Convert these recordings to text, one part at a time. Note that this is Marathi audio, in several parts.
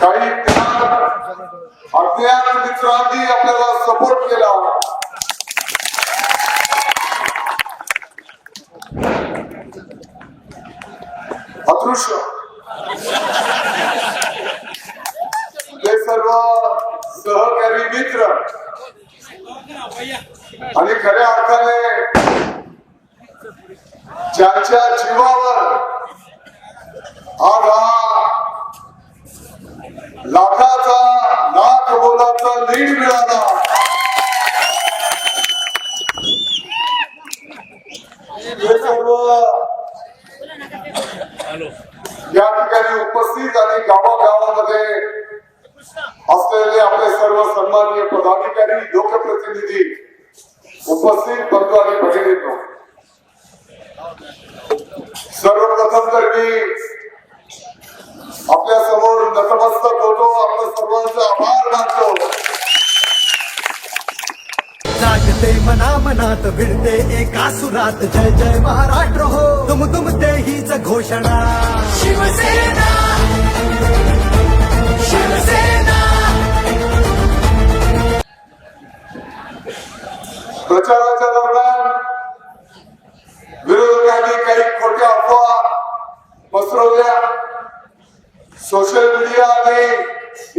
काही अज्ञात मित्रांनी आपल्याला सपोर्ट केला अदृश्य हे सर्व सहकारी मित्र. आणि खऱ्या अर्थाने ज्यांच्या जीवावर आज हा लाखाचा लाख बोलाचा लीड मिळाला. हे सर्व या ठिकाणी उपस्थित आणि गावागावामध्ये असलेले आपले सर्व सन्माननीय पदाधिकारी लोकप्रतिनिधी उपस्थित बंधू आणि भगिनींनो. सर्वप्रथम तर मी आपल्यासमोर नतमस्तक होतो. आपल्या सर्वांचा आभार मानतो. जागते मना मनात भिडते एका सुरात जय जय महाराष्ट्र हो. तुम तुमते हीच घोषणा. शिवसेना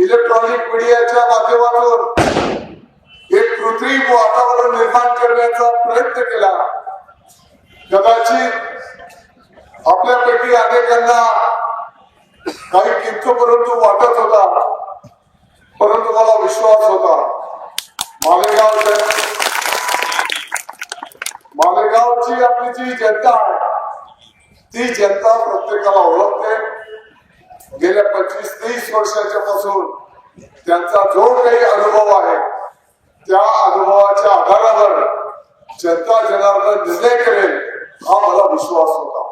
इलेक्ट्रॉनिक मीडियाच्या माध्यमातून एक कृत्रिम वातावरण निर्माण करण्याचा प्रयत्न केला. कदाचित आपल्यापैकी अनेकांना काही किंतु परंतु वाटत होता परंतु मला विश्वास होता. मालेगाव मालेगावची आपली जी जनता आहे ती जनता प्रत्येकाला ओळखते. गेल्या पंचवीस तीस वर्षाच्या पासून त्यांचा जो काही अनुभव आहे त्या अनुभवाच्या आधारावर जनता जनार्दन निर्णय करेल हा मला विश्वास होता.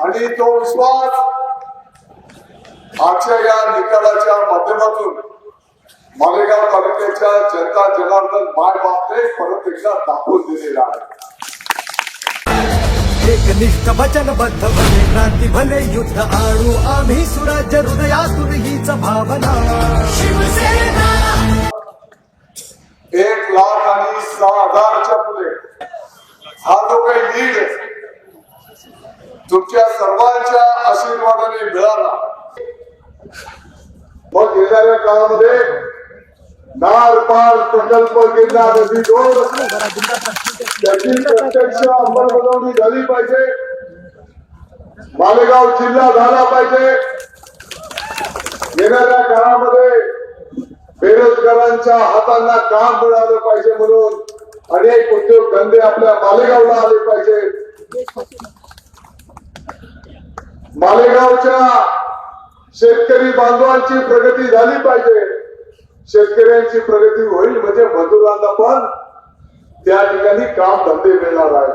आणि तो विश्वास आजच्या या निकालाच्या माध्यमातून मालेगाव तालुक्याच्या जनता जनार्दन माय बापने परत एकदा दाखवून दिलेला आहे. एकनिष्ठ वचनबद्ध भले क्रांती भले युद्ध आणू आम्ही सुराज्य हृदयातून हीच भावना. शिवसेना. एक लाख आणि सहा हजारच्या पुढे. हा जो काही लीड तुमच्या सर्वांच्या आशीर्वादाने मिळाला. मग येणाऱ्या काळामध्ये नार पार प्रकल्प केला नदी दोन त्याची प्रत्यक्ष अंमलबजावणी झाली पाहिजे. मालेगाव जिल्हा झाला पाहिजे. येणाऱ्या काळामध्ये बेरोजगारांच्या हातांना काम मिळालं पाहिजे म्हणून अनेक उद्योग धंदे आपल्या मालेगावला आले पाहिजे. मालेगावच्या शेतकरी बांधवांची प्रगती झाली पाहिजे. शेतकऱ्यांची प्रगती होईल म्हणजे मजुरांना पण त्या ठिकाणी काम धंदे मिळणार आहे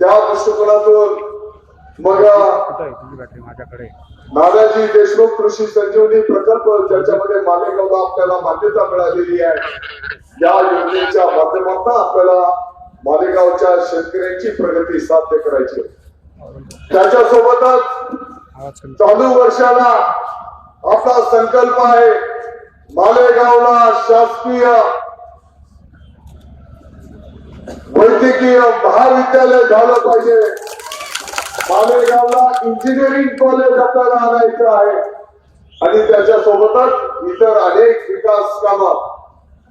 त्या दृष्टिकोनातून मग माझ्याकडे? नानाजी देशमुख कृषी संजीवनी प्रकल्प ज्याच्यामध्ये मालेगावला आपल्याला मान्यता मिळालेली आहे. या योजनेच्या माध्यमातून आपल्याला मालेगावच्या शेतकऱ्यांची प्रगती साध्य करायची. त्याच्यासोबतच चालू वर्षाला आपला संकल्प आहे. मालेगावला शासकीय वैद्यकीय महाविद्यालय झालं पाहिजे. मालेगावला इंजिनिअरिंग कॉलेज आपल्याला आणायचं आहे. आणि त्याच्यासोबतच इतर अनेक विकास काम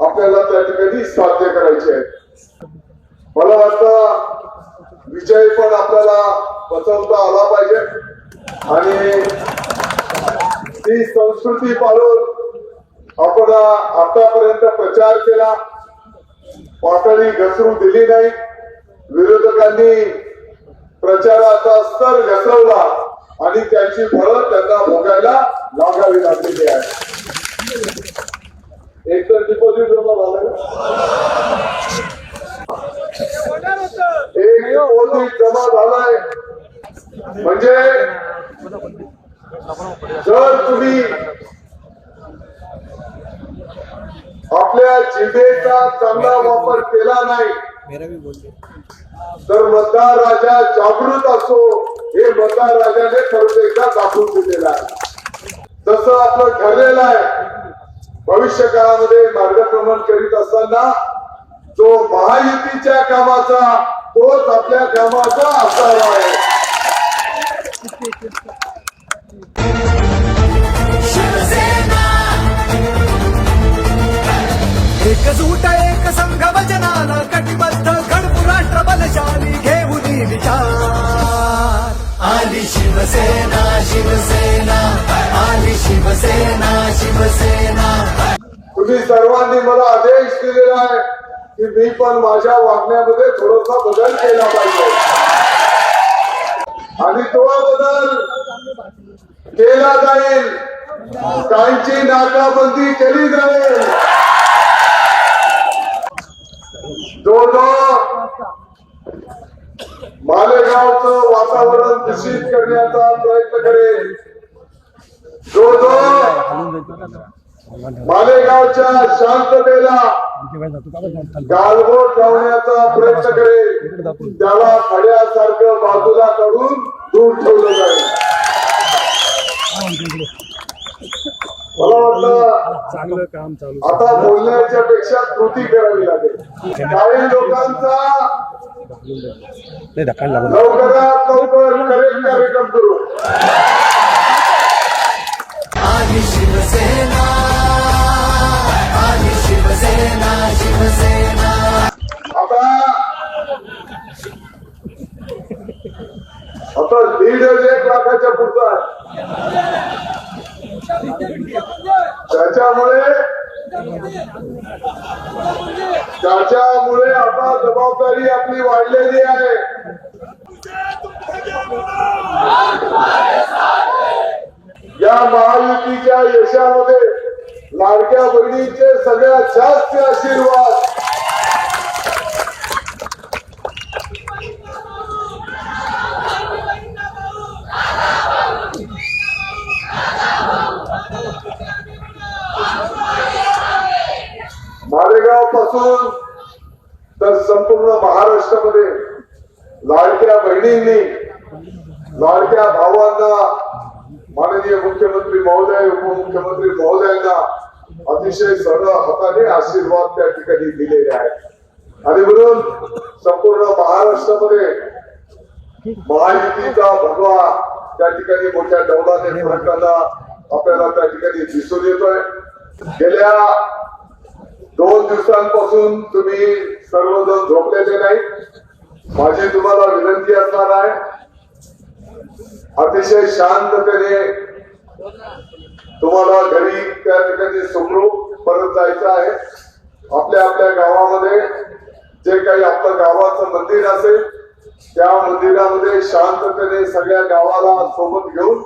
आपल्याला त्या ठिकाणी साध्य करायचे आहेत. मला वाटतं विजय पण आपल्याला बसवता आला पाहिजे. आणि ती संस्कृती पाळून आपण आतापर्यंत प्रचार केला. पातळी घसरू दिली नाही. विरोधकांनी प्रचाराचा स्तर घसरवला आणि त्याची फळं त्यांना भोगायला लागावी लागलेली आहे. एक तर डिपॉझिट जमा झालाय एक डिपॉझिट जमा झालाय. म्हणजे जर तुम्ही आपल्या जिभेचा चांगला वापर केला नाही. तर मतदार राजा जागृत असो हे मतदार राजाने परत एकदा दाखवून दिलेलं आहे. जसं आपलं ठरलेलं आहे. भविष्य काळामध्ये मार्गक्रमण करीत असताना जो महायुतीच्या कामाचा तोच आपल्या कामाचा असावा आहे. शिवसेना शिवसेना आली शिवसेना शिवसेना. तुम्ही सर्वांनी मला आदेश दिलेला आहे की मी पण माझ्या वागण्यामध्ये थोडासा बदल केला पाहिजे. आणि तो बदल केला जाईल. काहींची नाकाबंदी केली जाईल. जो जो मालेगावचं वातावरण दूषित करण्याचा प्रयत्न करेल. जो जो मालेगावच्या शांततेला गालबोट लावण्याचा प्रयत्न करेल. त्याला खड्यासारखं बाजूला काढून दूर ठेवलं जाईल. मला वाटतं चांगलं काम चालू आता बोलण्याच्या पेक्षा कृती करावी लागेल. काही लोकांचा नाही धक्का लागून शिवसेना शिवसेना शिवसेना आता दीड एक लाखाच्या पुढचा आहे त्याच्यामुळे त्याच्यामुळे आता जबाबदारी वाढलेली आहे. या महायुतीच्या यशामध्ये लाडक्या बहिणीचे सगळ्यात जास्त आशीर्वाद मालेगावपासून तर संपूर्ण महाराष्ट्रामध्ये लाडक्या बहिणींनी लाडक्या भावांना माननीय मुख्यमंत्री महोदय उपमुख्यमंत्री महोदयांना अतिशय सरळ हाताने आशीर्वाद त्या ठिकाणी दिलेले आहेत. आणि म्हणून संपूर्ण महाराष्ट्रामध्ये महायुतीचा भगवा त्या ठिकाणी मोठ्या डौलाने फरकांना आपल्याला त्या ठिकाणी दिसून येतोय. गेल्या दोन दिवसांपासून तुम्ही सर्वजण झोपलेले नाही. माझी तुम्हाला विनंती असणार आहे. अतिशय शांततेने तुम्हाला घरी त्या ठिकाणी सुखरूप परत जायचं आहे. आपल्या आपल्या गावामध्ये जे काही आपलं गावाचं मंदिर असेल त्या मंदिरामध्ये शांततेने सगळ्या गावाला सोबत घेऊन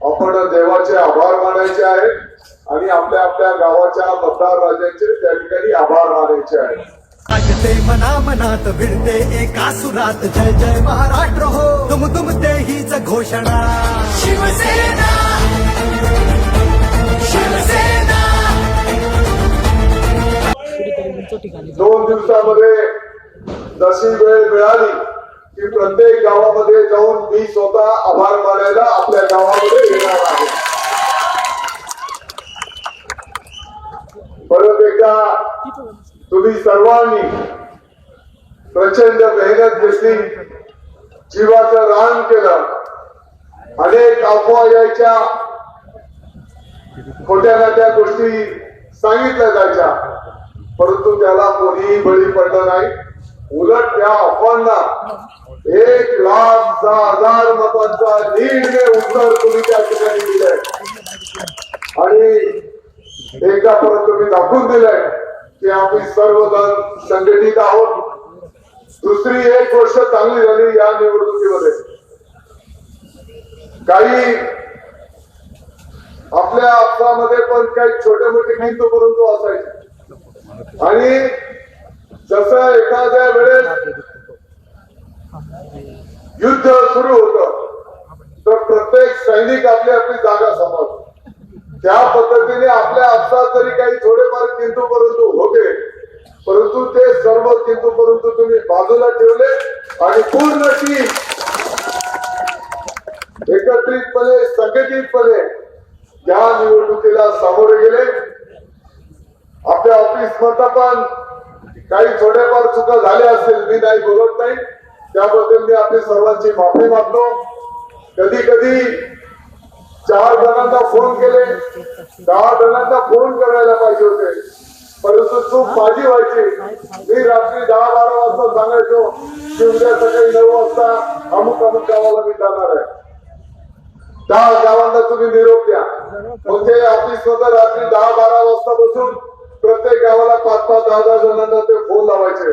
आपण देवाचे आभार मानायचे आहेत आणि आपल्या आपल्या गावाच्या मतदार राजांचे त्या ठिकाणी आभार मानायचे आहेत. वाजते मना मनात भिडते एका सुरात. जय जय महाराष्ट्र हो तुम तुम ते हीच घोषणा. शिवसेना शिवसेना. दोन दिवसामध्ये जशी वेळ मिळाली. की प्रत्येक गावामध्ये जाऊन मी स्वतः आभार मानायला आपल्या गावामध्ये येणार आहे. परत एकदा तुम्ही सर्वांनी प्रचंड मेहनत घेतली जीवाचं रान केलं अनेक अफवा यायच्या खोट्या नाट्या गोष्टी सांगितल्या जायच्या परंतु त्याला कोणीही बळी पडलं नाही. उलट त्या अफवांना एक लाख दहा हजार मतांचा लीडने उत्तर तुम्ही त्या ठिकाणी दिलंय. आणि एकदा परत तुम्ही दाखवून दिलंय की आम्ही सर्वजण संघटित आहोत. दुसरी एक गोष्ट चांगली झाली या निवडणुकीमध्ये. काही आपल्या आपसामध्ये पण काही छोटे मोठे किंतु परंतु असायचे. आणि जसं एखाद्या वेळेस युद्ध सुरू होतं तर प्रत्येक सैनिक आपली आपली जागा सांभाळतो. त्या पद्धतीने आपल्या आपसात जरी काही थोडेफार किंतू परंतु होते. परंतु ते सर्व किंतु परंतु तुम्ही बाजूला ठेवले आणि पूर्ण टीम एकत्रितपणे संघटितपणे या निवडणुकीला सामोरे गेले. आपल्या ऑफिस मधनं पण काही थोड्याफार चुका झाल्या असतील मी नाही बोलत नाही. त्याबद्दल मी आपली सर्वांची माफी मागतो. कधी कधी चार जणांना फोन केले दहा जणांना फोन करायला पाहिजे होते. परंतु चूक माझी व्हायची. मी रात्री दहा बारा वाजता सांगायचो की उद्या सकाळी नऊ वाजता अमुक अमुक गावाला मी जाणार आहे. दहा गावांना तुम्ही निरोप द्या. मग ते ऑफिसमध्ये रात्री दहा बारा वाजता बसून प्रत्येक गावाला पाच पाच दहा दहा जणांना ते फोन लावायचे.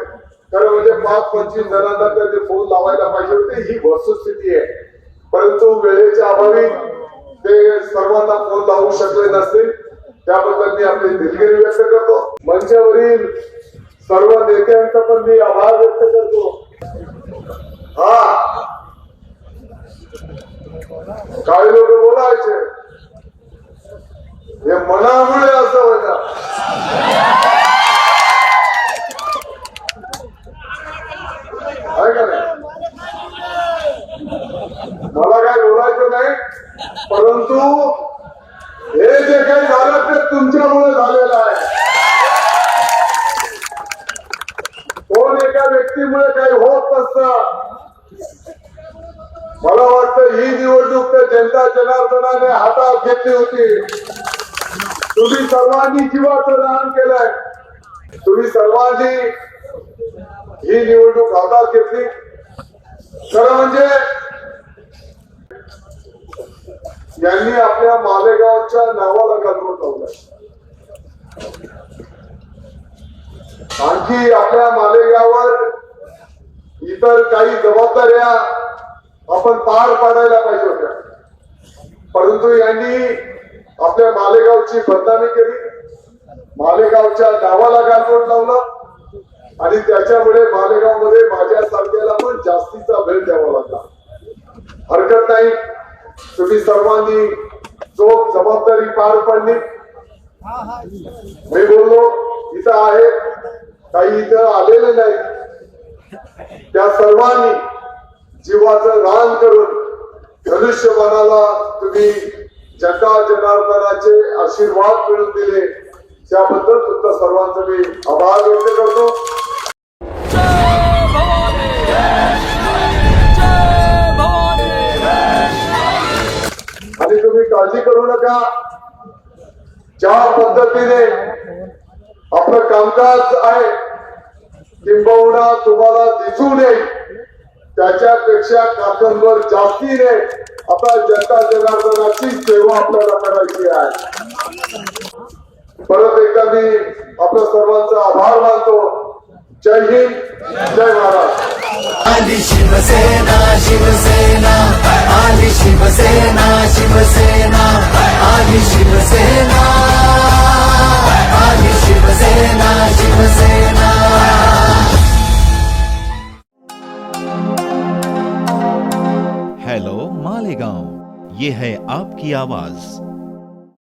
खरं म्हणजे पाच पंचवीस जणांना ते फोन लावायला पाहिजे होते ही वस्तुस्थिती आहे. परंतु वेळेच्या अभावी ते सर्वांना फोन लावू शकले नसतील त्याबद्दल मी आपली दिलगिरी व्यक्त करतो. मंचावरील सर्व नेत्यांचा पण मी आभार व्यक्त करतो. हा. काही लोक बोलायचे. मनामुळे असं होतं मला काय बोलायचं नाही परंतु हे जे काही झालं ते तुमच्यामुळे झालेलं आहे. कोण एका व्यक्तीमुळे काही होत नसतं. मला वाटतं ही निवडणूक तर जनता जनार्दनाने हातात घेतली होती. तुम्ही सर्वांनी जीवाचं दान केलंय. तुम्ही सर्वांनी ही निवडणूक हातात घेतली. खरं म्हणजे यांनी आपल्या मालेगावच्या नावाला गाजवून ठेवलंय. आणखी आपल्या मालेगावर इतर काही जबाबदाऱ्या आपण पार पाडायला पाहिजे होत्या. परंतु यांनी आपल्या मालेगावची बदनामी केली. मालेगावच्या नावाला गालबोट लावलं. आणि त्याच्यामुळे मालेगावमध्ये माझ्यासारख्याला पण जास्तीचा वेळ द्यावा लागला. हरकत नाही. तुम्ही सर्वांनी जो जबाबदारी पार पडली. मी बोललो इथं आहे. काही इथं आलेले नाही. त्या सर्वांनी जीवाचं रान करून धनुष्यबाणाला तुम्ही जनता जनार्दनाचे आशीर्वाद मिळून दिले. त्याबद्दल तुमचा सर्वांचा मी आभार व्यक्त करतो. आणि तुम्ही काळजी करू नका. ज्या पद्धतीने आपलं कामकाज आहे किंबहुना तुम्हाला दिसू नये त्याच्यापेक्षा काकणवर जास्तीने आता जनता जनार्दनाची सेवा आपल्याला करायची आहे. परत एकदा मी आपल्या सर्वांचा आभार मानतो. जय हिंद जय महाराष्ट्र आली शिवसेना शिवसेना. आली शिवसेना शिवसेना. आली शिवसेना. आली शिवसेना शिवसेना. ये है आपकी आवाज।